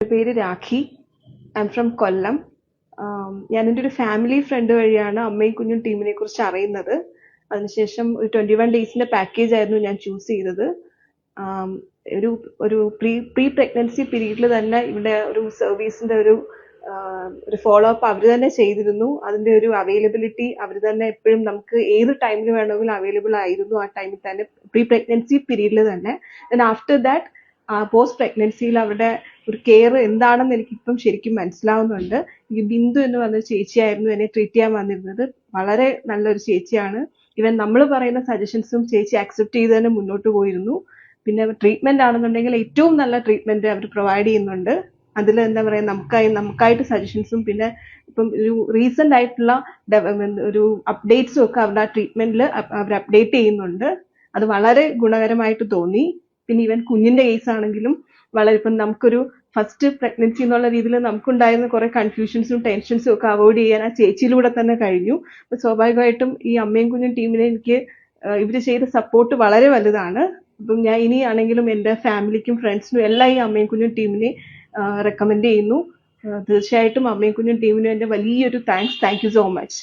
പേര് Rakhi. I am from Kollam ഞാൻ എന്റെ ഒരു ഫാമിലി ഫ്രണ്ട് വഴിയാണ് അമ്മയും കുഞ്ഞും ടീമിനെ കുറിച്ച് അറിയുന്നത്. അതിനുശേഷം ഒരു ട്വന്റി വൺ ഡേയ്സിന്റെ പാക്കേജ് ആയിരുന്നു ഞാൻ ചൂസ് ചെയ്തത്. ഒരു ഒരു പ്രീ പ്രീ പ്രഗ്നൻസി പീരീഡിൽ തന്നെ ഇവിടെ ഒരു സർവീസിന്റെ ഒരു ഒരു ഫോളോ അപ്പ് അവർ തന്നെ ചെയ്തിരുന്നു. അതിന്റെ ഒരു അവൈലബിലിറ്റി അവർ തന്നെ എപ്പോഴും നമുക്ക് ഏത് ടൈമിൽ വേണമെങ്കിലും അവൈലബിൾ ആയിരുന്നു ആ ടൈമിൽ തന്നെ പ്രീ പ്രഗ്നൻസി പീരീഡിൽ തന്നെ. ആഫ്റ്റർ ദാറ്റ് പോസ്റ്റ് പ്രഗ്നൻസിയിൽ അവരുടെ ഒരു കെയർ എന്താണെന്ന് എനിക്കിപ്പം ശരിക്കും മനസ്സിലാവുന്നുണ്ട്. ഈ ബിന്ദു എന്ന് പറഞ്ഞ ചേച്ചിയായിരുന്നു എന്നെ ട്രീറ്റ് ചെയ്യാൻ വന്നിരുന്നത്. വളരെ നല്ലൊരു ചേച്ചിയാണ്. ഇവൻ നമ്മൾ പറയുന്ന സജഷൻസും ചേച്ചി അക്സെപ്റ്റ് ചെയ്ത് തന്നെ മുന്നോട്ട് പോയിരുന്നു. പിന്നെ ട്രീറ്റ്മെന്റ് ആണെന്നുണ്ടെങ്കിൽ ഏറ്റവും നല്ല ട്രീറ്റ്മെന്റ് അവർ പ്രൊവൈഡ് ചെയ്യുന്നുണ്ട്. അതിൽ എന്താ പറയാ നമുക്കായി നമുക്കായിട്ട് സജഷൻസും പിന്നെ ഇപ്പം ഒരു റീസെന്റ് ആയിട്ടുള്ള ഒരു അപ്ഡേറ്റ്സും ഒക്കെ അവരുടെ ട്രീറ്റ്മെന്റിൽ അവർ അപ്ഡേറ്റ് ചെയ്യുന്നുണ്ട്. അത് വളരെ ഗുണകരമായിട്ട് തോന്നി. പിന്നെ ഈവൻ കുഞ്ഞിന്റെ കേസ് ആണെങ്കിലും വളരെ ഇപ്പം നമുക്കൊരു ഫസ്റ്റ് പ്രഗ്നൻസി എന്നുള്ള രീതിയിൽ നമുക്കുണ്ടായിരുന്ന കുറെ കൺഫ്യൂഷൻസും ടെൻഷൻസും ഒക്കെ അവോയ്ഡ് ചെയ്യാൻ ആ ചേച്ചിയിലൂടെ തന്നെ കഴിഞ്ഞു. അപ്പൊ സ്വാഭാവികമായിട്ടും ഈ അമ്മയും കുഞ്ഞും ടീമിനെ എനിക്ക് ഇവർ ചെയ്ത സപ്പോർട്ട് വളരെ വലുതാണ്. അപ്പം ഞാൻ ഇനി ആണെങ്കിലും എന്റെ ഫാമിലിക്കും ഫ്രണ്ട്സിനും എല്ലാം ഈ അമ്മയും കുഞ്ഞും ടീമിനെ റെക്കമെൻഡ് ചെയ്യുന്നു. തീർച്ചയായിട്ടും അമ്മയും കുഞ്ഞും ടീമിനും എന്റെ വലിയൊരു thanks thank you so much